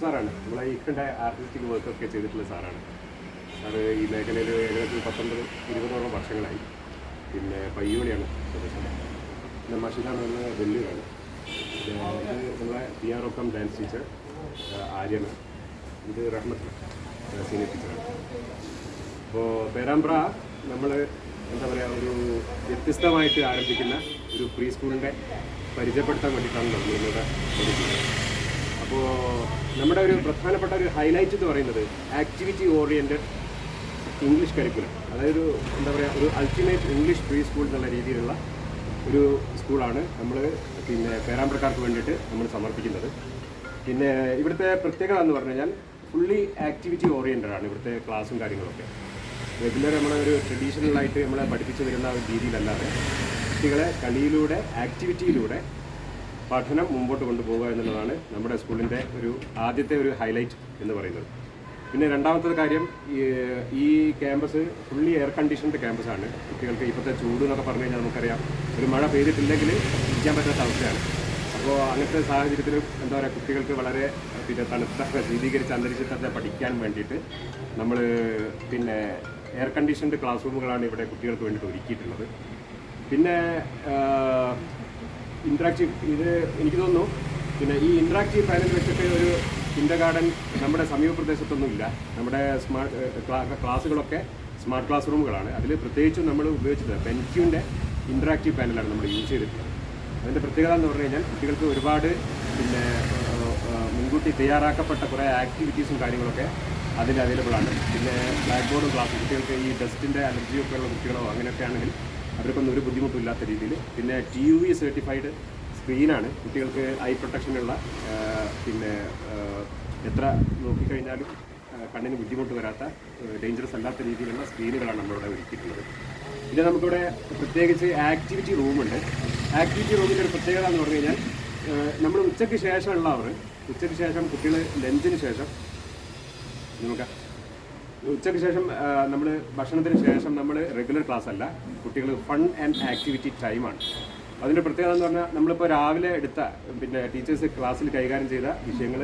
സാറാണ്. നമ്മളെ ഈ കണ്ട ആർട്ടിസ്റ്റിക് വർക്കൊക്കെ ചെയ്തിട്ടുള്ള സാറാണ്. സാറ് ഈ മേഖലയിൽ ഏകദേശം പത്തൊമ്പത് ഇരുപതോളം വർഷങ്ങളായി. പിന്നെ പയ്യോളിയാണ് സ്വദേശം പിന്നെ മഷിദാണ് വന്ന് വെല്ലൂരാണ് ഇത് നമ്മളെ പി ആർ ഒക്കം ഡാൻസ് ടീച്ചർ ആര്യന് ഇത് റഹ്മത്ത് സീനിയർ ടീച്ചറാണ് അപ്പോൾ പേരാമ്പ്ര നമ്മൾ എന്താ പറയുക ഒരു വ്യത്യസ്തമായിട്ട് ആരംഭിക്കുന്ന ഒരു പ്രീ സ്കൂളിന്റെ പരിചയപ്പെടുത്താൻ വേണ്ടിയിട്ടാണ് നമ്മൾ വന്നിട്ടുള്ളത് അപ്പോൾ നമ്മുടെ ഒരു പ്രധാനപ്പെട്ട ഒരു ഹൈലൈറ്റ് എന്ന് പറയുന്നത് ആക്ടിവിറ്റി ഓറിയന്റഡ് ഇംഗ്ലീഷ് കരിക്കുലം അതായത് ഒരു എന്താ പറയുക ഒരു അൾട്ടിമേറ്റ് ഇംഗ്ലീഷ് പ്രീ സ്കൂൾ എന്നുള്ള രീതിയിലുള്ള ഒരു സ്കൂളാണ് നമ്മൾ പിന്നെ പേരാമ്പ്രക്കാർക്ക് വേണ്ടിയിട്ട് നമ്മൾ സമർപ്പിക്കുന്നത്. പിന്നെ ഇവിടുത്തെ പ്രത്യേകത എന്ന് പറഞ്ഞു കഴിഞ്ഞാൽ ഫുള്ളി ആക്ടിവിറ്റി ഓറിയന്റഡ് ആണ് ഇവിടുത്തെ ക്ലാസ്സും കാര്യങ്ങളൊക്കെ. റെഗുലർ നമ്മളെ ഒരു ട്രഡീഷണലായിട്ട് നമ്മളെ പഠിപ്പിച്ചു വരുന്ന ഒരു രീതിയിലല്ലാതെ കുട്ടികളെ കളിയിലൂടെ ആക്ടിവിറ്റിയിലൂടെ പഠനം മുമ്പോട്ട് കൊണ്ടുപോകുക എന്നുള്ളതാണ് നമ്മുടെ സ്കൂളിന്റെ ഒരു ആദ്യത്തെ ഒരു ഹൈലൈറ്റ് എന്ന് പറയുന്നത്. പിന്നെ രണ്ടാമത്തെ കാര്യം ഈ- ക്യാമ്പസ് ഫുള്ളി എയർ കണ്ടീഷൻഡ് ക്യാമ്പസാണ് കുട്ടികൾക്ക് ഇപ്പോഴത്തെ ചൂട് എന്നൊക്കെ പറഞ്ഞു കഴിഞ്ഞാൽ നമുക്കറിയാം ഒരു മഴ പെയ്തിട്ടില്ലെങ്കിൽ ഇരിക്കാൻ പറ്റാത്ത അവസ്ഥയാണ്. അപ്പോൾ അങ്ങനത്തെ സാഹചര്യത്തിൽ എന്താ പറയുക കുട്ടികൾക്ക് വളരെ പിന്നെ തണുത്ത ശീതീകരിച്ച അന്തരീക്ഷത്തെ പഠിക്കാൻ വേണ്ടിയിട്ട് നമ്മൾ പിന്നെ എയർ കണ്ടീഷൻഡ് ക്ലാസ് റൂമുകളാണ് ഇവിടെ കുട്ടികൾക്ക് വേണ്ടിയിട്ട് ഒരുക്കിയിട്ടുള്ളത്. പിന്നെ ഇൻട്രാക്റ്റീവ് ഇത് എനിക്ക് തോന്നുന്നു. പിന്നെ ഈ ഇൻട്രാക്റ്റീവ് പാനൽ വെച്ചിട്ട് ഒരു കിൻഡർ ഗാർഡൻ നമ്മുടെ സമീപ പ്രദേശത്തൊന്നും ഇല്ല നമ്മുടെ സ്മാർട്ട് ക്ലാസ്സുകളൊക്കെ സ്മാർട്ട് ക്ലാസ് റൂമുകളാണ് അതിൽ പ്രത്യേകിച്ചും നമ്മൾ ഉപയോഗിച്ചത് ബെൻക്യൂന്റെ ഇൻട്രാക്റ്റീവ് പാനലാണ് നമ്മൾ യൂസ് ചെയ്തിട്ടുള്ളത്. അതിന്റെ പ്രത്യേകത എന്ന് പറഞ്ഞു കഴിഞ്ഞാൽ കുട്ടികൾക്ക് ഒരുപാട് പിന്നെ മുൻകൂട്ടി തയ്യാറാക്കപ്പെട്ട കുറേ ആക്ടിവിറ്റീസും കാര്യങ്ങളൊക്കെ അതിൽ അവൈലബിൾ ആണ്. പിന്നെ ബ്ലാക്ക് ബോർഡും ക്ലാസ് കുട്ടികൾക്ക് ഈ ഡസ്റ്റിന്റെ അലർജിയൊക്കെ ഉള്ള കുട്ടികളോ അങ്ങനെയൊക്കെ ആണെങ്കിൽ അവർക്കൊന്നും ഒരു ബുദ്ധിമുട്ടും ഇല്ലാത്ത രീതിയിൽ. പിന്നെ ടി യു വി സർട്ടിഫൈഡ് സ്ക്രീനാണ് കുട്ടികൾക്ക് ഐ പ്രൊട്ടക്ഷനുള്ള പിന്നെ എത്ര നോക്കിക്കഴിഞ്ഞാലും കണ്ണിന് ബുദ്ധിമുട്ട് വരാത്ത ഡേഞ്ചറസ് അല്ലാത്ത രീതിയിലുള്ള സ്ക്രീനുകളാണ് നമ്മളിവിടെ ഒരുക്കിയിട്ടുള്ളത്. പിന്നെ നമുക്കിവിടെ പ്രത്യേകിച്ച് ആക്ടിവിറ്റി റൂമുണ്ട് ആക്ടിവിറ്റി റൂമിന്റെ ഒരു പ്രത്യേകത എന്ന് പറഞ്ഞു കഴിഞ്ഞാൽ നമ്മൾ ഉച്ചയ്ക്ക് ശേഷമുള്ള അവർ ഉച്ചയ്ക്ക് ശേഷം കുട്ടികൾ ലഞ്ചിന് ശേഷം നമുക്ക് ഉച്ചയ്ക്ക് ശേഷം നമ്മൾ ഭക്ഷണത്തിന് ശേഷം നമ്മൾ റെഗുലർ ക്ലാസ് അല്ല. കുട്ടികൾ ഫൺ ആൻഡ് ആക്ടിവിറ്റി ടൈമാണ് അതിന്റെ പ്രത്യേകത എന്ന് പറഞ്ഞാൽ നമ്മളിപ്പോൾ രാവിലെ എടുത്ത പിന്നെ ടീച്ചേഴ്സ് ക്ലാസ്സിൽ കൈകാര്യം ചെയ്ത വിഷയങ്ങൾ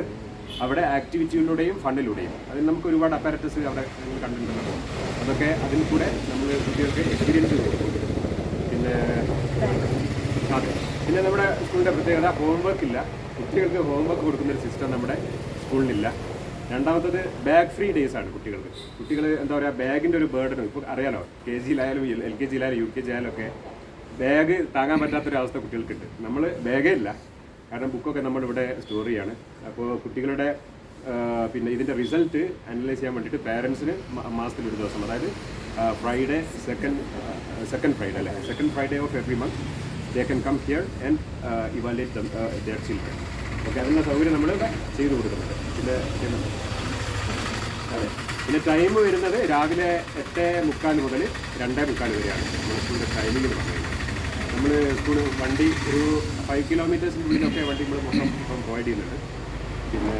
അവിടെ ആക്ടിവിറ്റിയിലൂടെയും ഫണ്ടിലൂടെയും അതിൽ നമുക്ക് ഒരുപാട് അപ്പാരറ്റസ് അവിടെ കണ്ടിട്ടുണ്ടല്ലോ അതൊക്കെ അതിൽ കൂടെ നമ്മൾ കുട്ടികൾക്ക് എക്സ്പീരിയൻസ് കൊടുക്കും. പിന്നെ അതെ. പിന്നെ നമ്മുടെ സ്കൂളിന്റെ പ്രത്യേകത ഹോംവർക്ക് ഇല്ല. കുട്ടികൾക്ക് ഹോംവർക്ക് കൊടുക്കുന്നൊരു സിസ്റ്റം നമ്മുടെ സ്കൂളിലില്ല. രണ്ടാമത്തത് ബാഗ് ഫ്രീ ഡേയ്സ് ആണ് കുട്ടികൾക്ക്. കുട്ടികൾ എന്താ പറയുക ബാഗിന്റെ ഒരു ബേർഡൻ ഇപ്പോൾ അറിയാലോ കെ ജിയിലായാലും എൽ കെ ജിയിലായാലും യു കെ ജിയിലായാലും ഒക്കെ ബാഗ് താങ്ങാൻ പറ്റാത്തൊരവസ്ഥ കുട്ടികൾക്കുണ്ട്. നമ്മൾ ബാഗേ ഇല്ല. കാരണം ബുക്കൊക്കെ നമ്മളിവിടെ സ്റ്റോർ ചെയ്യാണ്. അപ്പോൾ കുട്ടികളുടെ പിന്നെ ഇതിന്റെ റിസൾട്ട് അനലൈസ് ചെയ്യാൻ വേണ്ടിയിട്ട് പാരൻസിന് മാസത്തിൽ ഒരു ദിവസം. അതായത് ഫ്രൈഡേ സെക്കൻഡ് സെക്കൻഡ് ഫ്രൈഡേ അല്ലേ? Second Friday of every month they can come here and evaluate their children okay അതിനുള്ള സൗകര്യം നമ്മൾ ചെയ്തു കൊടുക്കുന്നുണ്ട്. പിന്നെ അതെ. പിന്നെ ടൈം വരുന്നത് രാവിലെ എട്ട് മുക്കാൽ മുതൽ രണ്ടേ മുക്കാൽ വരെയാണ്. നമ്മുടെ സ്കൂളിന്റെ ടൈമിംഗ് നമ്മൾ സ്കൂൾ വണ്ടി ഒരു ഫൈവ് കിലോമീറ്റേഴ്സിന്റെ ഉള്ളിലൊക്കെ വണ്ടി നമ്മൾ മൊത്തം ഇപ്പം പ്രൊവൈഡ് ചെയ്യുന്നുണ്ട്. പിന്നെ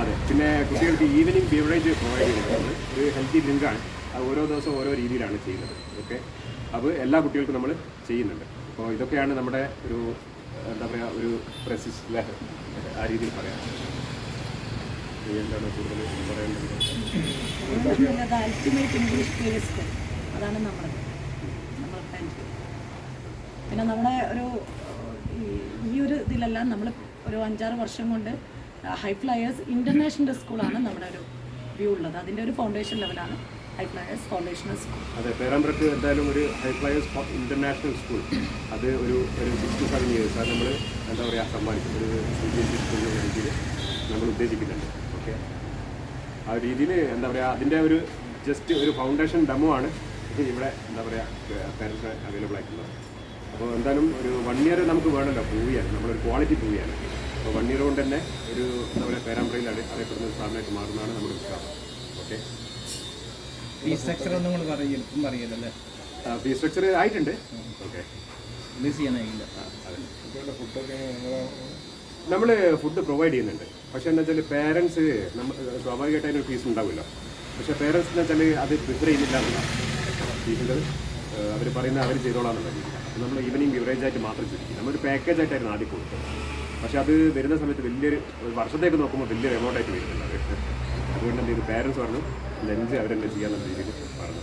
അതെ. പിന്നെ കുട്ടികൾക്ക് ഈവനിങ് ബീവറേജ് പ്രൊവൈഡ് ചെയ്യുന്നുണ്ട്. ഒരു ഹെൽത്തി ഡ്രിങ്കാണ് അത് ഓരോ ദിവസവും ഓരോ രീതിയിലാണ് ചെയ്യുന്നത്. ഓക്കെ? അപ്പോൾ എല്ലാ കുട്ടികൾക്കും നമ്മൾ ചെയ്യുന്നുണ്ട്. അപ്പോൾ ഇതൊക്കെയാണ് നമ്മുടെ ഒരു എന്താ പറയുക ഒരു പ്രസിസ് ആ രീതിയിൽ പറയാം. എന്താണ് കൂടുതൽ പറയേണ്ടത്? അൾട്ടിമേറ്റ് അതാണ് നമ്മുടെ plan. പിന്നെ നമ്മുടെ ഒരു ഈ ഒരു ഇതിലെല്ലാം നമ്മൾ ഒരു അഞ്ചാറ് വർഷം കൊണ്ട് ഹൈ ഫ്ലയേഴ്സ് ഇന്റർനാഷണൽ സ്കൂളാണ് നമ്മുടെ ഒരു വ്യൂ ഉള്ളത്. അതിന്റെ ഒരു ഫൗണ്ടേഷൻ ലെവലാണ് ഹൈ ഫ്ലയേഴ്സ് ഫൗണ്ടേഷണൽ സ്കൂൾ അതെ പേരാമ്പ്രക്ക് എന്തായാലും ഒരു ഹൈ ഫ്ലയേഴ്സ് ഇന്റർനാഷണൽ സ്കൂൾ അത് ഒരു ഒരു സിക്സ് ടു സെവൻ ഇയേഴ്സ് അത് നമ്മൾ എന്താ പറയുക സമ്മാനിക്കും. ഒരു സി ബി എസ് ഇ എന്ന രീതിയിൽ നമ്മൾ ഉദ്ദേശിക്കുന്നുണ്ട്. ഓക്കെ ആ രീതിയിൽ എന്താ പറയുക അതിന്റെ ഒരു ജസ്റ്റ് ഒരു ഫൗണ്ടേഷൻ ഡെമോ ആണ് ഇവിടെ എന്താ പറയുക പേരൻസ് അവൈലബിൾ ആയിട്ടുള്ളത്. അപ്പോൾ എന്തായാലും ഒരു വൺ ഇയർ നമുക്ക് വേണമല്ലോ പൂവിയാണ് നമ്മളൊരു ക്വാളിറ്റി പൂവിയാണ് അപ്പോൾ വൺ ഇയർ കൊണ്ട് തന്നെ ഒരു എന്താ പറയുക പേരാമ്പ്രയിൽ അറി അറിയപ്പെടുന്ന ഒരു സ്ഥാപനമായിട്ട് മാറുന്നതാണ് നമ്മുടെ വിശ്വാസം ഓക്കെ സ്ട്രക്ചർ ഒന്നും കൂടെ പറയില്ല ഇപ്പം പറയില്ലല്ലേ ഫീസ് സ്ട്രക്ചർ ആയിട്ടുണ്ട്. ഓക്കെ. റിലീസ് ചെയ്യാനായില്ല നമ്മൾ ഫുഡ് പ്രൊവൈഡ് ചെയ്യുന്നുണ്ട്. പക്ഷെ എന്താ വെച്ചാൽ പേരൻസ് നമ്മൾ സ്വാഭാവികമായിട്ട് അതിനൊരു ഫീസ് ഉണ്ടാവില്ല പക്ഷെ പേരൻസ് എന്ന് വെച്ചാൽ അത് പ്രിഫർ ചെയ്യുന്നില്ല എന്നുള്ള ഫീസിന്റെ അവർ പറയുന്ന അവർ ചെയ്തോളാം രീതിയിൽ നമ്മൾ ഈവനിങ് ബിവറേജ് ആയിട്ട് മാത്രം ചുരുക്കി നമ്മളൊരു പാക്കേജ് ആയിട്ടായിരുന്നു ആദ്യം കൊടുത്തത്. പക്ഷെ അത് വരുന്ന സമയത്ത് വലിയൊരു ഒരു വർഷത്തേക്ക് നോക്കുമ്പോൾ വലിയൊരു എമൗണ്ട് ആയിട്ട് വരുന്നുണ്ട് അത്. അതുകൊണ്ട് എന്ത് ചെയ്തു പേരൻസ് പറഞ്ഞു ലഞ്ച് അവരെന്നെ ചെയ്യാമെന്ന രീതിയിൽ പറഞ്ഞു.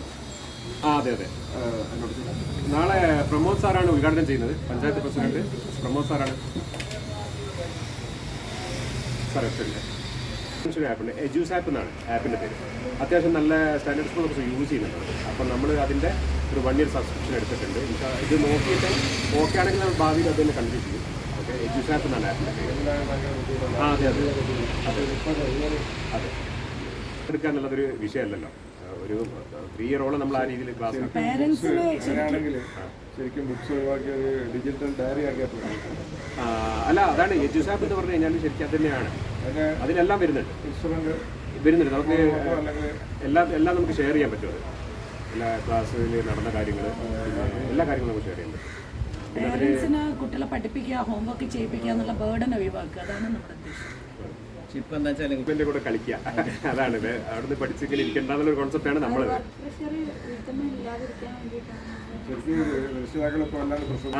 ആ അതെ അതെ. നാളെ പ്രമോദ് സാറാണ് ഉദ്ഘാടനം ചെയ്യുന്നത്. പഞ്ചായത്ത് പ്രസിഡന്റ് പ്രമോദ് സാറാണ്. ആപ്പുണ്ട് എജ്യൂസ് ആപ്പ് എന്നാണ് ആപ്പിന്റെ പേര്. അത്യാവശ്യം നല്ല സ്റ്റാൻഡേർഡ് സ്കൂൾ കുറച്ച് യൂസ് ചെയ്യുന്നുണ്ട്. അപ്പം നമ്മൾ അതിന്റെ ഒരു വൺ ഇയർ സബ്സ്ക്രിപ്ഷൻ എടുത്തിട്ടുണ്ട്. ഇത് നോക്കിയിട്ട് ഓക്കെ ആണെങ്കിൽ നമ്മൾ ഭാവിയിൽ അത് തന്നെ കണ്ടിന്യൂ ചെയ്യും. ഓക്കെ എജ്യൂസ് ആപ്പ് എന്നാണ് ആപ്പിന്റെ പേര്. ആ അതെ. അതെ. അതെ. അതെ എടുക്കുക എന്നുള്ളതൊരു വിഷയമല്ലല്ലോ. ഒരു ത്രീ ഇയറോളം നമ്മൾ ആ രീതിയിൽ ക്ലാസ് ശരിക്കും ബുക്സ് ഒഴിവാക്കി ഒരു ഡിജിറ്റൽ ഡയറി അല്ല അതാണ് എജ്യൂസ് ആപ്പ് എന്ന് പറഞ്ഞു കഴിഞ്ഞാൽ ശരിക്കും അത് തന്നെയാണ്. അതിനെല്ലാം അതിലെല്ലാം വരുന്നുണ്ട് വരുന്നുണ്ട്. നമുക്ക് എല്ലാം എല്ലാം നമുക്ക് ഷെയർ ചെയ്യാൻ പറ്റും അത്. എല്ലാ ക്ലാസ്സിൽ നടന്ന കാര്യങ്ങൾ എല്ലാ കാര്യങ്ങളും നമുക്ക് ഷെയർ ചെയ്യാൻ പറ്റും. പേരൻസിന് കുട്ടികളെ പഠിപ്പിക്കുക ഹോംവർക്ക് ചെയ്യിപ്പിക്കുക എന്നുള്ള ബേർഡൻ ഒഴിവാക്കുക അതാണ് നമ്മുടെ ഉദ്ദേശം. ഇപ്പൊ എന്താ വെച്ചാൽ ഇവന്റെ കൂടെ കളിക്കുക അതാണ് ഇത്. അവിടുന്ന് പഠിച്ചെങ്കിൽ ഇരിക്കേണ്ടെന്നുള്ള ഒരു കോൺസെപ്റ്റാണ് നമ്മളത്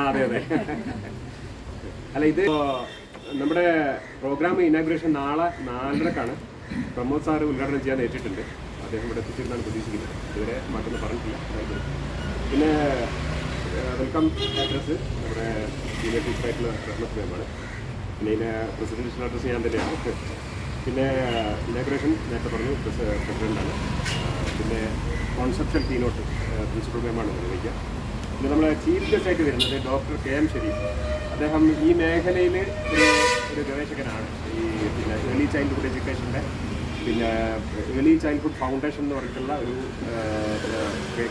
അതെ അതെ അല്ല ഇത് നമ്മുടെ പ്രോഗ്രാം ഇനാഗ്രേഷൻ നാളെ നാലരക്കാണ്. പ്രമോദ് സാർ ഉദ്ഘാടനം ചെയ്യാൻ ഏറ്റിട്ടുണ്ട്. അദ്ദേഹം ഇവിടെ എത്തിച്ചിരുന്നാണ് പ്രതീക്ഷിക്കുന്നത്. ഇതുവരെ മറ്റൊന്നും പറഞ്ഞിട്ടില്ല. പിന്നെ വെൽക്കം അഡ്രസ് നമ്മുടെ സീനിയർ ടീച്ചറായിട്ടുള്ള റഹ്മത്ത് മേമാണ് പിന്നെ ഇതിന് പ്രസിഡൻഷ്യൽ അഡ്രസ്സ് ഞാൻ തന്നെയാണ്. പിന്നെ ഇനാഗ്രേഷൻ നേരത്തെ പറഞ്ഞു പ്രസിഡന്റാണ് പിന്നെ കോൺസെപ്ഷൻ കീനോട്ട് പ്രിൻസിപ്പൽ മേമാണ് നിർവഹിക്കുക. പിന്നെ നമ്മുടെ ചീഫ് ഗസ്റ്റ് ആയിട്ട് വരുന്നത് ഡോക്ടർ കെ എം ഷെരീഫ്. അദ്ദേഹം ഈ മേഖലയിൽ ഒരു ഗവേഷകനാണ്. ഈ പിന്നെ ഏർലി ചൈൽഡ്ഹുഡ് എഡ്യൂക്കേഷന്റെ പിന്നെ ഏർലി ചൈൽഡ്ഹുഡ് ഫൗണ്ടേഷൻ എന്ന് പറഞ്ഞിട്ടുള്ള ഒരു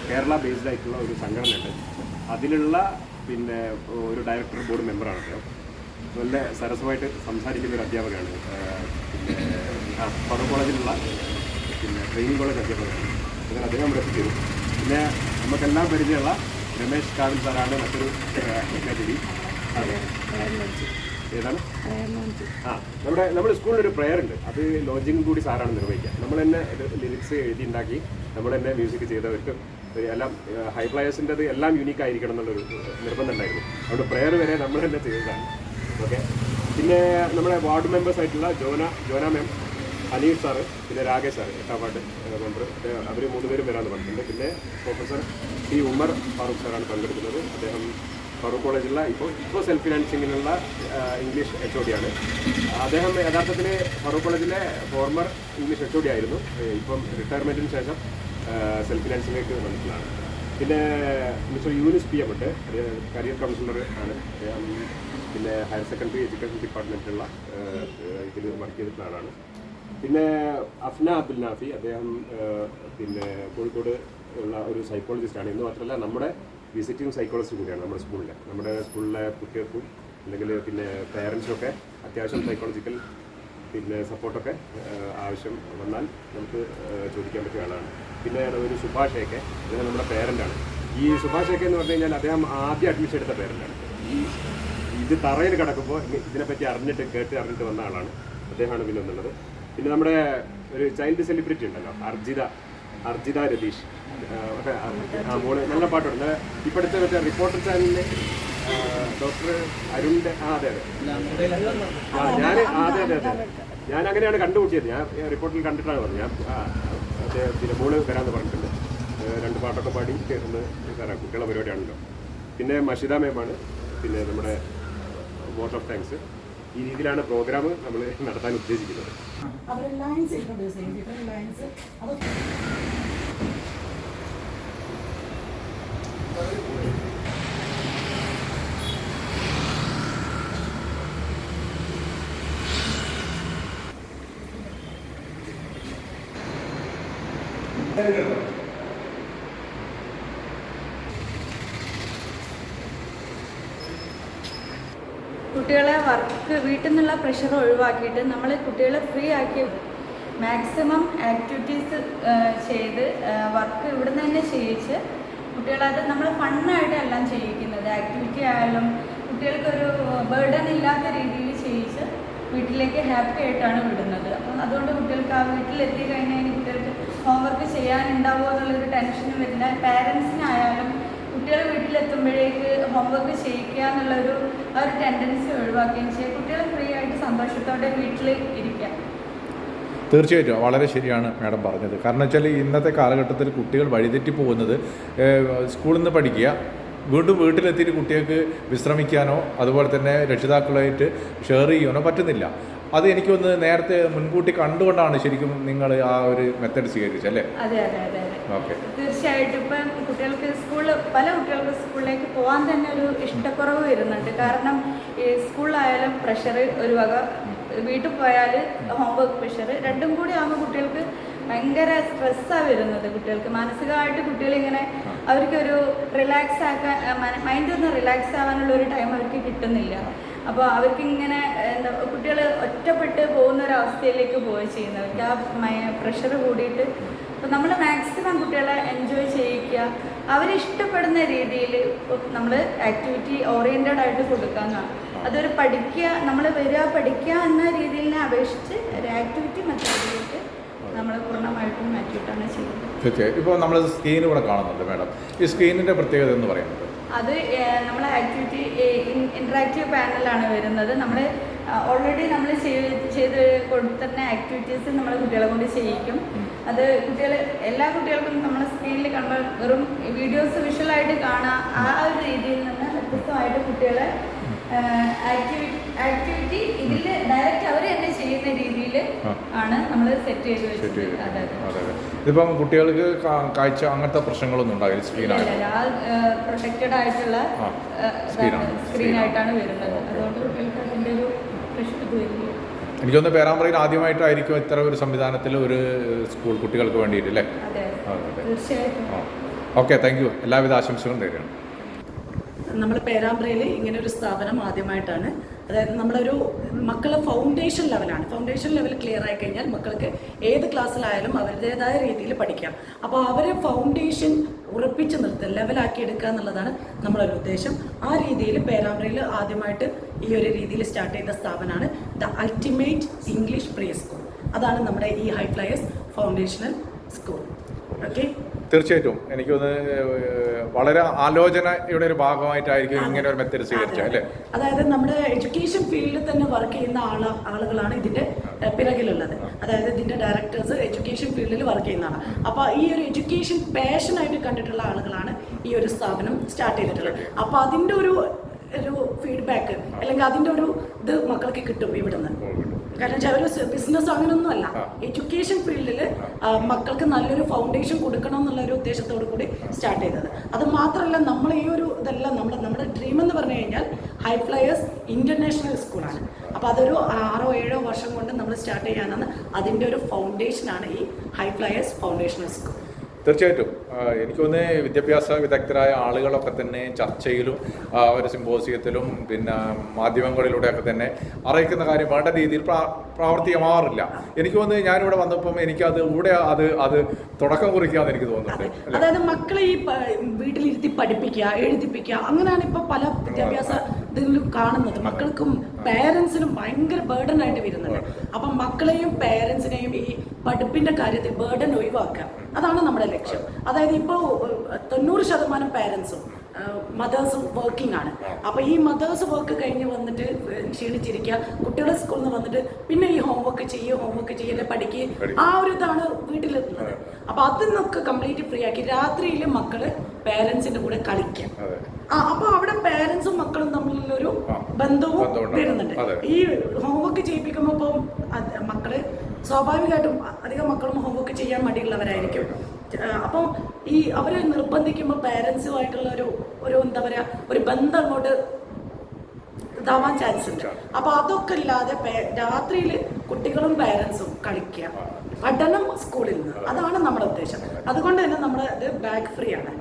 കേരള ബേസ്ഡ് ആയിട്ടുള്ള ഒരു സംഘടനയുണ്ട്. അതിലുള്ള പിന്നെ ഒരു ഡയറക്ടർ ബോർഡ് മെമ്പറാണ് അദ്ദേഹം. നല്ല സരസമായിട്ട് സംസാരിക്കുന്ന ഒരു അധ്യാപകനാണ്. പിന്നെ കോളേജിലുള്ള പിന്നെ ട്രെയിനിങ് കോളേജ് അധ്യാപകനാണ്. അങ്ങനെ അദ്ദേഹം എത്തിച്ചേരും. പിന്നെ നമുക്കെല്ലാം പരിചയമുള്ള രമേശ് കാവിൽ സാറാണ് മറ്റൊരു കാറ്റഗറി അതെ. ഏതാണ്? ആ നമ്മുടെ നമ്മുടെ സ്കൂളിൽ ഒരു പ്രെയർ ഉണ്ട്. അത് ലോഞ്ചിങ് കൂടി സാറാണ് നിർവഹിക്കുക. നമ്മൾ തന്നെ ലിറിക്സ് എഴുതി ഉണ്ടാക്കി നമ്മൾ തന്നെ മ്യൂസിക് ചെയ്തവർക്ക് എല്ലാം ഹൈ ഫ്ലയേഴ്സിന്റെത് എല്ലാം യൂണീക്ക് ആയിരിക്കണം എന്നുള്ളൊരു നിർബന്ധം ഉണ്ടായിരുന്നു. അതുകൊണ്ട് പ്രെയർ വരെ നമ്മൾ തന്നെ ചെയ്തതാണ് ഓക്കെ. പിന്നെ നമ്മുടെ വാർഡ് മെമ്പേഴ്സ് ആയിട്ടുള്ള ജോന ജോന മാം അനീഷ് സാറ് പിന്നെ രാകേഷ് സാറ് എട്ടാം വാർഡ് മെമ്പർ അവർ മൂന്നുപേരും വരാമെന്ന് പറഞ്ഞിട്ടുണ്ട് പിന്നെ പ്രൊഫസർ ടി ഉമർ ഫാറൂഖ് സാറാണ് പങ്കെടുക്കുന്നത്. അദ്ദേഹം ഫറൂഖ് കോളേജിലുള്ള ഇപ്പോൾ ഇപ്പോൾ സെൽഫ് ഫിനാൻസിങ്ങിനുള്ള ഇംഗ്ലീഷ് എച്ച് ഒ ഡി ആണ്. അദ്ദേഹം യഥാർത്ഥത്തിൽ ഫറൂഖ് കോളേജിലെ former English H O D ആയിരുന്നു. ഇപ്പം റിട്ടയർമെന്റിന് ശേഷം സെൽഫ് ഫിനാൻസിങ്ങിലേക്ക് വന്നിട്ടുള്ളതാണ്. പിന്നെ മിസ്റ്റർ യൂനിസ് പി എം ഉണ്ട്. കരിയർ കൗൺസിലർ ആണ്. പിന്നെ ഹയർ സെക്കൻഡറി എഡ്യൂക്കേഷൻ ഡിപ്പാർട്ട്മെന്റിലുള്ള ഇതിൽ വർക്ക് ചെയ്തിട്ടുള്ള ആളാണ്. പിന്നെ അഫ്ന അബ്ദുൽ നാഫി അദ്ദേഹം പിന്നെ കോഴിക്കോട് ഉള്ള ഒരു സൈക്കോളജിസ്റ്റാണ് എന്ന് മാത്രമല്ല നമ്മുടെ വിസിറ്റിംഗ് സൈക്കോളജിസ്റ്റ് കൂടിയാണ് നമ്മുടെ സ്കൂളിലെ. നമ്മുടെ സ്കൂളിലെ കുട്ടികൾക്കും അല്ലെങ്കിൽ പിന്നെ പേരൻസിനൊക്കെ അത്യാവശ്യം സൈക്കോളജിക്കൽ പിന്നെ സപ്പോർട്ടൊക്കെ ആവശ്യം വന്നാൽ നമുക്ക് ചോദിക്കാൻ പറ്റിയ ആളാണ്. പിന്നെ ഒരു സുഭാഷ് ഏക്കെ അദ്ദേഹം നമ്മുടെ പേരന്റാണ് ഈ സുഭാഷ് ഏക്കെ എന്ന് പറഞ്ഞു കഴിഞ്ഞാൽ അദ്ദേഹം ആദ്യം അഡ്മിഷൻ എടുത്ത പേരന്റാണ് ഈ ഇത് തറയിൽ കിടക്കുമ്പോൾ ഇതിനെപ്പറ്റി അറിഞ്ഞിട്ട് കേട്ട് അറിഞ്ഞിട്ട് വന്ന ആളാണ് അദ്ദേഹമാണ് പിന്നെ ഒന്നുള്ളത് പിന്നെ നമ്മുടെ ഒരു ചൈൽഡ് സെലിബ്രിറ്റി ഉണ്ടല്ലോ അർജിത അർജിത രതീഷ്. മോൾ നല്ല പാട്ടുണ്ട്. ഇപ്പോഴത്തെ മറ്റേ റിപ്പോർട്ടർ ചാനലിലെ ഡോക്ടർ അരുണിന്റെ ആ അതെ അതെ. ഞാൻ അതെ അതെ അതെ. ഞാൻ അങ്ങനെയാണ് കണ്ടുപിടിച്ചത് ഞാൻ റിപ്പോർട്ടിൽ കണ്ടിട്ടാണ് പറഞ്ഞത്. ഞാൻ മറ്റേ പിന്നെ വരാമെന്ന് പറഞ്ഞിട്ടുണ്ട്. രണ്ട് പാട്ടൊക്കെ പാടി കയറുന്ന തരാം കുട്ടികളുടെ പരിപാടിയാണല്ലോ. പിന്നെ മഷിത മേമാണ് പിന്നെ നമ്മുടെ വോട്ട് ഓഫ് താങ്ക്സ് ഈ രീതിയിലാണ് പ്രോഗ്രാം നമ്മൾ നടത്താൻ ഉദ്ദേശിക്കുന്നത്. അവർ ലൈൻസ് ഇൻട്രൊഡ്യൂസ് ചെയ്യും ഡിഫറെന്റ് ലൈൻസ് അത് കുട്ടികളെ വർക്ക് വീട്ടിൽ നിന്നുള്ള പ്രഷർ ഒഴിവാക്കിയിട്ട് നമ്മൾ കുട്ടികളെ ഫ്രീ ആക്കി മാക്സിമം ആക്ടിവിറ്റീസ് ചെയ്ത് വർക്ക് ഇവിടെ നിന്ന് തന്നെ ചെയ്യിച്ച് കുട്ടികളത് നമ്മൾ ഫണ്ണായിട്ട് എല്ലാം ചെയ്യിക്കുന്നത്. ആക്ടിവിറ്റി ആയാലും കുട്ടികൾക്കൊരു ബേർഡൻ ഇല്ലാത്ത രീതിയിൽ ചെയ്യിച്ച് വീട്ടിലേക്ക് ഹാപ്പി ആയിട്ടാണ് വിടുന്നത്. അപ്പം അതുകൊണ്ട് കുട്ടികൾക്ക് ആ വീട്ടിലെത്തി കഴിഞ്ഞാൽ കുട്ടികൾക്ക് ഹോംവർക്ക് ചെയ്യാനുണ്ടാവുമോ എന്നുള്ളൊരു ടെൻഷനും വരില്ല. പാരൻസിനായാലും കുട്ടികൾ വീട്ടിലെത്തുമ്പോഴേക്ക് ഹോംവർക്ക് ചെയ്യിക്കുക എന്നുള്ളൊരു ആ ഒരു ടെൻഡൻസി ഒഴിവാക്കുകയും ചെയ്യുക കുട്ടികൾ ഫ്രീ ആയിട്ട് സന്തോഷത്തോടെ വീട്ടിൽ ഇരിക്കുക. തീർച്ചയായിട്ടും. വളരെ ശരിയാണ് മാഡം പറഞ്ഞത്. കാരണം വെച്ചാൽ ഇന്നത്തെ കാലഘട്ടത്തിൽ കുട്ടികൾ വഴിതെറ്റി പോകുന്നത് സ്കൂളിൽ നിന്ന് പഠിക്കുക വീണ്ടും വീട്ടിലെത്തിയിട്ട് കുട്ടികൾക്ക് വിശ്രമിക്കാനോ അതുപോലെ തന്നെ രക്ഷിതാക്കളായിട്ട് ഷെയർ ചെയ്യാനോ പറ്റുന്നില്ല. അത് എനിക്കൊന്ന് നേരത്തെ മുൻകൂട്ടി കണ്ടുകൊണ്ടാണ് ശരിക്കും നിങ്ങൾ ആ ഒരു മെത്തേഡ് സ്വീകരിച്ചത് അല്ലേ? അതെ അതെ അതെ. തീർച്ചയായിട്ടും. ഇപ്പം കുട്ടികൾക്ക് സ്കൂളിൽ പല കുട്ടികൾക്ക് സ്കൂളിലേക്ക് പോകാൻ തന്നെ ഒരു ഇഷ്ടക്കുറവ് വരുന്നുണ്ട്. കാരണം ഈ സ്കൂളിലായാലും പ്രഷർ ഒരു വക വീട്ടിൽ പോയാൽ ഹോംവർക്ക് പ്രഷർ രണ്ടും കൂടി ആകുമ്പോൾ കുട്ടികൾക്ക് ഭയങ്കര സ്ട്രെസ്സാണ് വരുന്നത് കുട്ടികൾക്ക്. മാനസികമായിട്ട് കുട്ടികളിങ്ങനെ അവർക്കൊരു റിലാക്സ് ആക്കാൻ മൈൻഡ് ഒന്ന് റിലാക്സ് ആവാനുള്ള ഒരു ടൈം അവർക്ക് കിട്ടുന്നില്ല. അപ്പോൾ അവർക്ക് ഇങ്ങനെ എന്താ കുട്ടികൾ ഒറ്റപ്പെട്ട് പോകുന്ന ഒരു അവസ്ഥയിലേക്ക് പോയി ചെയ്യുന്നവർക്ക് ആ പ്രഷർ കൂടിയിട്ട് അപ്പോൾ നമ്മൾ മാക്സിമം കുട്ടികളെ എൻജോയ് ചെയ്യിക്കുക. അവരിഷ്ടപ്പെടുന്ന രീതിയിൽ നമ്മൾ ആക്ടിവിറ്റി ഓറിയന്റഡ് ആയിട്ട് കൊടുക്കാമെന്നാണ് അതൊരു പഠിക്കുക നമ്മൾ വരിക പഠിക്കുക എന്ന രീതിയിലെ അപേക്ഷിച്ച് ഒരു ആക്ടിവിറ്റി മെത്തേഡിലേക്ക് നമ്മൾ പൂർണമായിട്ടും മാറ്റിയിട്ടാണ് ചെയ്യുന്നത്. തീർച്ചയായും. ഇപ്പോൾ നമ്മൾ സ്ക്രീൻ ഇവിടെ കാണുന്നുണ്ട് മാഡം ഈ സ്ക്രീനിന്റെ പ്രത്യേകത എന്ന് പറയുന്നത്? അത് നമ്മൾ ആക്ടിവിറ്റി ഇൻട്രാക്റ്റീവ് പാനലാണ് വരുന്നത്. നമ്മൾ ഓൾറെഡി നമ്മൾ ചെയ്ത് കൊടുത്തുന്ന ആക്ടിവിറ്റീസ് നമ്മൾ കുട്ടികളെ കൊണ്ട് ചെയ്യിക്കും. അത് കുട്ടികൾ എല്ലാ കുട്ടികൾക്കും നമ്മൾ സ്ക്രീനിൽ കാണുമ്പോൾ വെറും വീഡിയോസ് വിഷ്വലായിട്ട് കാണാം ആ ഒരു രീതിയിൽ നിന്ന് വ്യത്യസ്തമായിട്ട് കുട്ടികളെ ആക്ടിവിറ്റി ഇതിൽ ഡയറക്റ്റ് അവർ തന്നെ ചെയ്യുന്ന രീതിയിൽ ആണ് നമ്മൾ സെറ്റ് ചെയ്ത് സെറ്റ് ചെയ്ത് ഇതിപ്പം കുട്ടികൾക്ക് കാഴ്ച അങ്ങനത്തെ പ്രശ്നങ്ങളൊന്നും ഉണ്ടാകില്ല സ്ക്രീനായിട്ട് പ്രൊട്ടക്റ്റഡ് ആയിട്ടുള്ള സ്ക്രീനായിട്ടാണ് സ്ക്രീൻ ആയിട്ടാണ് വരുന്നത്. അതുകൊണ്ട് കുട്ടികൾക്ക് അതിന്റെ ഒരു പ്രശ്നം ഇത് വരില്ല എനിക്കൊന്ന് പേരാമ്പ്രയിൽ ആദ്യമായിട്ടായിരിക്കും ഇത്ര ഒരു സംവിധാനത്തിൽ ഒരു സ്കൂൾ കുട്ടികൾക്ക് വേണ്ടിയിട്ട് അല്ലേ. Okay thank you. എല്ലാവിധ ആശംസകളും തരുകയാണ് നമ്മൾ പേരാമ്പ്രയിൽ ഇങ്ങനെ ഒരു സ്ഥാപനം ആദ്യമായിട്ടാണ്. അതായത് നമ്മളൊരു മക്കളെ ഫൗണ്ടേഷൻ ലെവലാണ് ഫൗണ്ടേഷൻ ലെവൽ ക്ലിയർ ആയി കഴിഞ്ഞാൽ മക്കൾക്ക് ഏത് ക്ലാസ്സിലായാലും അവരുടേതായ രീതിയിൽ പഠിക്കാം. അപ്പോൾ അവരെ ഫൗണ്ടേഷൻ ഉറപ്പിച്ച് നിർത്തുക ലെവലാക്കി എടുക്കുക എന്നുള്ളതാണ് നമ്മളൊരു ഉദ്ദേശം. ആ രീതിയിൽ പേരാമ്പ്രയിൽ ആദ്യമായിട്ട് ഈ ഒരു രീതിയിൽ സ്റ്റാർട്ട് ചെയ്ത സ്ഥാപനമാണ് the ultimate English pre school അതാണ് നമ്മുടെ ഈ high flyers foundational school okay തീർച്ചയായിട്ടും. എനിക്ക് വളരെ ആലോചനയുടെ ഒരു ഭാഗമായിട്ടായിരിക്കും ഇങ്ങനെ ഒരു മെത്തേഡ് സ്വീകരിച്ചത് അല്ലേ? അതായത് നമ്മുടെ എഡ്യൂക്കേഷൻ ഫീൽഡിൽ തന്നെ വർക്ക് ചെയ്യുന്ന ആള ആളുകളാണ് ഇതിന്റെ പിറകിലുള്ളത്. അതായത് ഇതിന്റെ ഡയറക്ടേഴ്സ് എഡ്യൂക്കേഷൻ ഫീൽഡിൽ വർക്ക് ചെയ്യുന്നതാണ് അപ്പോൾ ഈ ഒരു എഡ്യൂക്കേഷൻ പാഷനായിട്ട് കണ്ടിട്ടുള്ള ആളുകളാണ് ഈ ഒരു സ്ഥാപനം സ്റ്റാർട്ട് ചെയ്തിട്ടുള്ളത്. അപ്പോൾ അതിന്റെ ഒരു ഒരു ഫീഡ്ബാക്ക് അല്ലെങ്കിൽ അതിന്റെ ഒരു ഇത് മക്കൾക്ക് കിട്ടും ഇവിടുന്ന്. കാരണം വെച്ചാൽ ഒരു ബിസിനസ് അങ്ങനെയൊന്നും അല്ല. എഡ്യൂക്കേഷൻ ഫീൽഡിൽ മക്കൾക്ക് നല്ലൊരു ഫൗണ്ടേഷൻ കൊടുക്കണം എന്നുള്ള ഒരു ഉദ്ദേശത്തോടു കൂടി സ്റ്റാർട്ട് ചെയ്തത്. അത് മാത്രമല്ല നമ്മൾ ഈ ഒരു ഇതെല്ലാം നമ്മൾ നമ്മുടെ ഡ്രീം എന്ന് പറഞ്ഞു കഴിഞ്ഞാൽ ഹൈ ഫ്ലയേഴ്സ് ഇന്റർനാഷണൽ സ്കൂളാണ് അപ്പോൾ അതൊരു ആറോ ഏഴോ വർഷം കൊണ്ട് നമ്മൾ സ്റ്റാർട്ട് ചെയ്യാനാണ് അതിന്റെ ഒരു ഫൗണ്ടേഷനാണ് ഈ ഹൈ ഫ്ലയേഴ്സ് ഫൗണ്ടേഷണൽ സ്കൂൾ തീർച്ചയായിട്ടും. എനിക്ക് തോന്നുന്നത് വിദ്യാഭ്യാസ വിദഗ്ധരായ ആളുകളൊക്കെ തന്നെ ചർച്ചയിലും ഒരു സിമ്പോസിയത്തിലും പിന്നെ മാധ്യമങ്ങളിലൂടെയൊക്കെ തന്നെ അറിയിക്കുന്ന കാര്യം വേണ്ട രീതിയിൽ പ്രാ- പ്രാവർത്തികമാറില്ല എനിക്ക് തോന്നുന്നത് ഞാനിവിടെ വന്നപ്പം എനിക്കത് ഇവിടെ അത് അത് തുടക്കം കുറിക്കാമെന്ന് എനിക്ക് തോന്നുന്നുണ്ട്. അതായത് മക്കളെ ഈ വീട്ടിലിരുത്തി പഠിപ്പിക്കുക എഴുതിപ്പിക്കുക അങ്ങനെയാണ് ഇപ്പൊ പല വിദ്യാഭ്യാസ ഇതിലും കാണുന്നത്. മക്കൾക്കും പേരൻസിനും ഭയങ്കര ബേർഡൻ ആയിട്ട് വരുന്നുണ്ട്. അപ്പം മക്കളെയും പേരൻസിനെയും പഠിപ്പിന്റെ കാര്യത്തിൽ ബേർഡൻ ഒഴിവാക്കുക. അതാണ് നമ്മുടെ ലക്ഷ്യം. അതായത് ഇപ്പോൾ തൊണ്ണൂറ് ശതമാനം പേരൻസും മദേഴ്സും വർക്കിംഗ് ആണ്. അപ്പോൾ ഈ മദേഴ്സ് വർക്ക് കഴിഞ്ഞ് വന്നിട്ട് ക്ഷീണിച്ചിരിക്കുക കുട്ടികളെ സ്കൂളിൽ നിന്ന് വന്നിട്ട് പിന്നെ ഈ ഹോംവർക്ക് ചെയ്യുക ഹോംവർക്ക് ചെയ്യല്ലേ പഠിക്കുക ആ ഒരു ഇതാണ് വീട്ടിലെത്തുന്നത്. അപ്പൊ അതിന്നൊക്കെ കംപ്ലീറ്റ് ഫ്രീ ആക്കി രാത്രിയിൽ മക്കൾ പേരൻസിന്റെ കൂടെ കളിക്കാം. ആ അപ്പൊ അവിടെ പേരൻസും മക്കളും തമ്മിലുള്ളൊരു ബന്ധവും വരുന്നുണ്ട്. ഈ ഹോംവർക്ക് ചെയ്യിപ്പിക്കുമ്പോൾ ഇപ്പം മക്കൾ സ്വാഭാവികമായിട്ടും അധികം മക്കളും ഹോംവർക്ക് ചെയ്യാൻ മടിയുള്ളവരായിരിക്കും. അപ്പം ഈ അവരെ നിർബന്ധിക്കുമ്പോൾ പേരൻസുമായിട്ടുള്ള ഒരു ഒരു എന്താ പറയുക ഒരു ബന്ധം അങ്ങോട്ട് ഇതാവാൻ ചാൻസ് ഉണ്ട്. അപ്പോൾ അതൊക്കെ ഇല്ലാതെ രാത്രിയിൽ കുട്ടികളും പേരൻസും കളിക്കുക. പഠനം സ്കൂളിൽ നിന്ന്. അതാണ് നമ്മുടെ ഉദ്ദേശം. അതുകൊണ്ട് തന്നെ നമ്മൾ ഇത് ബാഗ് ഫ്രീ ആണ്.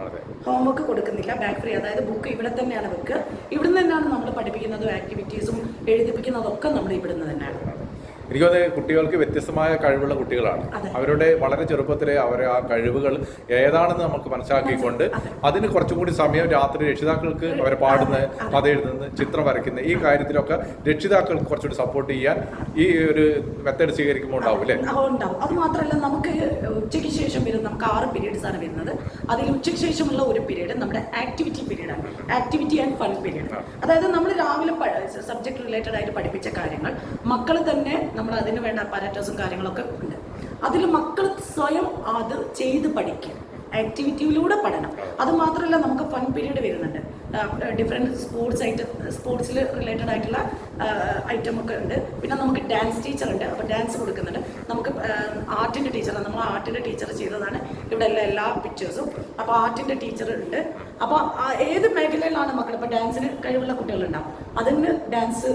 ഹോംവർക്ക് കൊടുക്കുന്നില്ല ബാഗ് ഫ്രീ അതായത് ബുക്ക് ഇവിടെ തന്നെയാണ് വെക്കുക. ഇവിടുന്ന് തന്നെയാണ് നമ്മൾ പഠിപ്പിക്കുന്നതും ആക്ടിവിറ്റീസും എഴുതിപ്പിക്കുന്നതൊക്കെ നമ്മൾ ഇവിടുന്ന് തന്നെയാണ്. എനിക്ക് തോന്നുന്നത് കുട്ടികൾക്ക് വ്യത്യസ്തമായ കഴിവുള്ള കുട്ടികളാണ്. അവരുടെ വളരെ ചെറുപ്പത്തിലെ അവരെ ആ കഴിവുകൾ ഏതാണെന്ന് നമുക്ക് മനസ്സിലാക്കിക്കൊണ്ട് അതിന് കുറച്ചും കൂടി സമയം രാത്രി രക്ഷിതാക്കൾക്ക് അവരെ പാടുന്ന കഥ എഴുതുന്ന ചിത്രം വരയ്ക്കുന്ന ഈ കാര്യത്തിലൊക്കെ രക്ഷിതാക്കൾക്ക് കുറച്ചുകൂടി സപ്പോർട്ട് ചെയ്യാൻ ഈ ഒരു മെത്തേഡ് സ്വീകരിക്കുമ്പോൾ ഉണ്ടാവും അല്ലേ? ഉണ്ടാവും. അത് മാത്രമല്ല നമുക്ക് ഉച്ചയ്ക്ക് ശേഷം വരുന്ന നമുക്ക് ആറ് പീരീഡ്സ് ആണ് വരുന്നത്. അതിൽ ഉച്ചയ്ക്ക് ശേഷമുള്ള ഒരു പീരീഡ് നമ്മുടെ ആക്ടിവിറ്റി പീരീഡ് ആണ്. ആക്ടിവിറ്റി ആൻഡ് ഫൺ പീരീഡ് അതായത് നമ്മൾ രാവിലെ സബ്ജക്ട് റിലേറ്റഡ് ആയിട്ട് പഠിപ്പിച്ച കാര്യങ്ങൾ. മക്കൾ തന്നെ നമ്മൾ അതിന് വേണ്ട അപ്പാരറ്റസും കാര്യങ്ങളൊക്കെ ഉണ്ട്. അതിൽ മക്കൾ സ്വയം അത് ചെയ്ത് പഠിക്കുക ആക്ടിവിറ്റിയിലൂടെ പഠനം. അത് മാത്രമല്ല നമുക്ക് ഫൺ പീരീഡ് വരുന്നുണ്ട്. ഡിഫറെന്റ് സ്പോർട്സ് ഐറ്റം സ്പോർട്സിൽ റിലേറ്റഡ് ആയിട്ടുള്ള ഐറ്റം ഒക്കെ ഉണ്ട്. പിന്നെ നമുക്ക് ഡാൻസ് ടീച്ചർ ഉണ്ട്. അപ്പോൾ ഡാൻസ് കൊടുക്കുന്നുണ്ട്. നമുക്ക് ആർട്ടിന്റെ ടീച്ചർ നമ്മൾ ആർട്ടിന്റെ ടീച്ചർ ചെയ്തതാണ് ഇവിടെ എല്ലാ എല്ലാ പിക്ചേഴ്സും അപ്പോൾ ആർട്ടിന്റെ ടീച്ചർ ഉണ്ട്. അപ്പോൾ ഏത് മേഖലയിലാണ് മക്കൾ ഇപ്പോൾ ഡാൻസിന് കഴിവുള്ള കുട്ടികളുണ്ടാവും. അതിന് ഡാൻസ്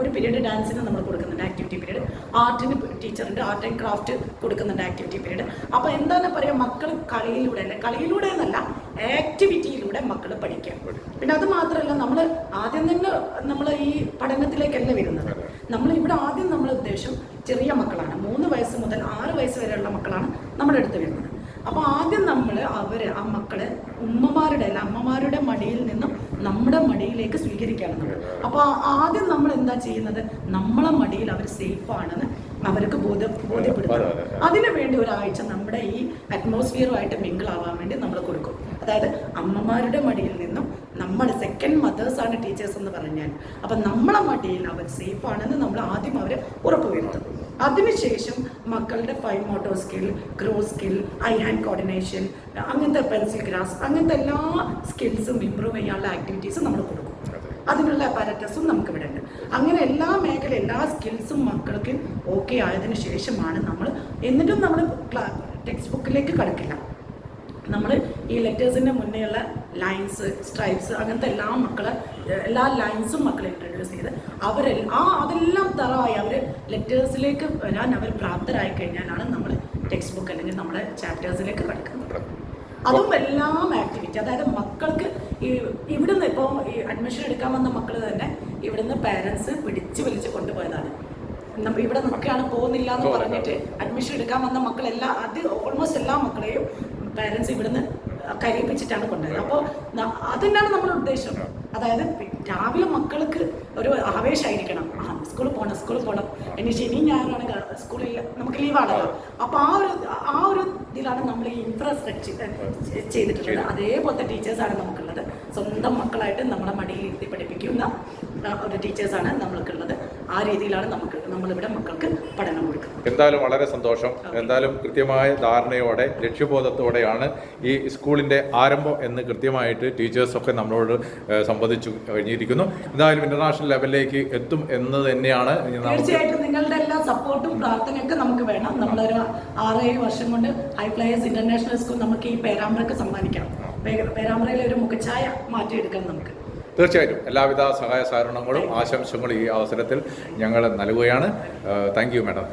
ഒരു പീരീഡ് ഡാൻസിന് നമ്മൾ കൊടുക്കുന്നുണ്ട് ആക്ടിവിറ്റി പീരീഡ് ആർട്ടിന് ടീച്ചറുണ്ട് ആർട്ട് ആൻഡ് ക്രാഫ്റ്റ് കൊടുക്കുന്നുണ്ട് ആക്ടിവിറ്റി പീരീഡ് അപ്പോൾ എന്താണ് പറയുക മക്കൾ കളിയിലൂടെ അല്ലെ? കളിയിലൂടെ എന്നല്ല ആക്ടിവിറ്റിയിലൂടെ മക്കൾ പഠിക്കാം. പിന്നെ അത് മാത്രമല്ല നമ്മൾ ആദ്യം തന്നെ നമ്മൾ ഈ പഠനത്തിലേക്കല്ല വരുന്നത്? നമ്മൾ ഇവിടെ ആദ്യം നമ്മൾ ഉദ്ദേശം ചെറിയ മക്കളാണ്. മൂന്ന് വയസ്സ് മുതൽ ആറ് വയസ്സ് വരെയുള്ള മക്കളാണ് നമ്മുടെ അടുത്ത് വരുന്നത്. അപ്പോൾ ആദ്യം നമ്മൾ അവർ ആ മക്കളെ ഉമ്മമാരുടെ അല്ല അമ്മമാരുടെ മടിയിൽ നിന്നും നമ്മുടെ മടിയിലേക്ക് സ്വീകരിക്കണം. നമ്മൾ അപ്പോൾ ആദ്യം നമ്മൾ എന്താ ചെയ്യുന്നത്? നമ്മളെ മടിയിൽ അവർ സേഫ് ആണെന്ന് അവർക്ക് ബോധ്യ ബോധ്യപ്പെടുത്തണം. അതെ. അതിനു വേണ്ടി ഒരാഴ്ച നമ്മുടെ ഈ അറ്റ്മോസ്ഫിയറുമായിട്ട് മിങ്കിൾ ആവാൻ വേണ്ടി നമ്മൾ കൊടുക്കും. അതായത് അമ്മമാരുടെ മടിയിൽ നിന്നും നമ്മൾ സെക്കൻഡ് മദേഴ്സ് ആണ് ടീച്ചേഴ്സ് എന്ന് പറഞ്ഞാൽ. അപ്പം നമ്മളെ മടിയിൽ അവർ സേഫ് ആണെന്ന് നമ്മൾ ആദ്യം അവരെ ഉറപ്പുവരുത്തും. അതിനുശേഷം മക്കളുടെ fine motor skill grow skill eye hand coordination അങ്ങനത്തെ പെൻസിൽ ഗ്രാസ് അങ്ങനത്തെ എല്ലാ സ്കിൽസും ഇമ്പ്രൂവ് ചെയ്യാനുള്ള ആക്ടിവിറ്റീസും നമ്മൾ കൊടുക്കും. അതിനുള്ള അപ്പാരറ്റസും നമുക്ക് ഇവിടെ ഉണ്ട്. അങ്ങനെ എല്ലാ മേഖല എല്ലാ സ്കിൽസും മക്കൾക്ക് ഓക്കെ ആയതിനു ശേഷമാണ് നമ്മൾ എന്നിട്ടും നമ്മൾ ടെക്സ്റ്റ് ബുക്കിലേക്ക് കടക്കില്ല. നമ്മൾ ഈ ലെറ്റേഴ്സിന്റെ മുന്നേയുള്ള ലൈൻസ് സ്ട്രൈപ്സ് അങ്ങനത്തെ എല്ലാ മക്കളെ എല്ലാ ലൈൻസും മക്കളെ ഇൻട്രൊഡ്യൂസ് ചെയ്ത്. അവരെ ആ അതെല്ലാം തറവായി അവർ ലെറ്റേഴ്സിലേക്ക് വരാൻ അവർ പ്രാപ്തരായി കഴിഞ്ഞാലാണ് നമ്മൾ ടെക്സ്റ്റ് ബുക്ക് അല്ലെങ്കിൽ നമ്മുടെ ചാപ്റ്റേഴ്സിലേക്ക് കടക്കുന്നത്. അതും എല്ലാം ആക്ടിവിറ്റി അതായത് മക്കൾക്ക് ഈ ഇവിടുന്ന് ഇപ്പോൾ ഈ അഡ്മിഷൻ എടുക്കാൻ വന്ന മക്കൾ തന്നെ ഇവിടുന്ന് പാരൻസ് പിടിച്ച് വലിച്ച് കൊണ്ടുപോയതാണ്. ഇവിടെ നിൽക്കുകയാണ് പോകുന്നില്ല എന്ന് പറഞ്ഞിട്ട് അഡ്മിഷൻ എടുക്കാൻ വന്ന മക്കളെല്ലാം അത് ഓൾമോസ്റ്റ് എല്ലാ മക്കളെയും പാരൻസ് ഇവിടുന്ന് കരയിപ്പിച്ചിട്ടാണ് കൊണ്ടുവരുന്നത്. അപ്പോൾ അതിനാണ് നമ്മുടെ ഉദ്ദേശം. അതായത് രാവിലെ മക്കൾക്ക് ഒരു ആവേശമായിരിക്കണം. ആ സ്കൂളിൽ പോകണം സ്കൂളിൽ പോകണം ഇനി ശനി ഞായറാണ് സ്കൂളിൽ നമുക്ക് ലീവാണല്ലോ അപ്പോൾ ആ ഒരു ആ ഒരു ഇതിലാണ് നമ്മൾ ഈ ഇൻഫ്രാസ്ട്രക്ചർ ചെയ്തിട്ടുള്ളത്. അതേപോലത്തെ ടീച്ചേഴ്സാണ് നമുക്കുള്ളത്. സ്വന്തം മക്കളായിട്ട് നമ്മളെ മടിയിൽ ഇരുത്തി പഠിപ്പിക്കുന്ന ഒരു ടീച്ചേഴ്സാണ് നമ്മൾക്കുള്ളത്. ആ രീതിയിലാണ് നമുക്ക് നമ്മളിവിടെ മക്കൾക്ക് പഠനം കൊടുക്കുന്നത്. എന്തായാലും വളരെ സന്തോഷം. എന്തായാലും കൃത്യമായ ധാരണയോടെ ലക്ഷ്യബോധത്തോടെയാണ് ഈ സ്കൂളിന്റെ ആരംഭം എന്ന് കൃത്യമായിട്ട് ടീച്ചേഴ്സൊക്കെ നമ്മളോട് സംബന്ധിച്ചു കഴിഞ്ഞിരിക്കുന്നു. എന്തായാലും ഇന്റർനാഷണൽ ലെവലിലേക്ക് എത്തും എന്ന് തന്നെയാണ് തീർച്ചയായിട്ടും നിങ്ങളുടെ എല്ലാ സപ്പോർട്ടും പ്രാർത്ഥനയൊക്കെ നമുക്ക് വേണം. നമ്മളൊരു ആറേഴ് വർഷം കൊണ്ട് ഹൈ ഫ്ലയേഴ്സ് ഇന്റർനാഷണൽ സ്കൂൾ നമുക്ക് ഈ പേരാമ്പ്രക്ക് സമ്മാനിക്കണം പേരാമ്പ്രയിലെ ഒരു മുഖച്ഛായ മാറ്റിയെടുക്കണം നമുക്ക്. തീർച്ചയായിട്ടും എല്ലാവിധ സഹായ സഹകരണങ്ങളും ആശംസകളും ഈ അവസരത്തിൽ ഞങ്ങൾ നൽകുകയാണ്. Thank you madam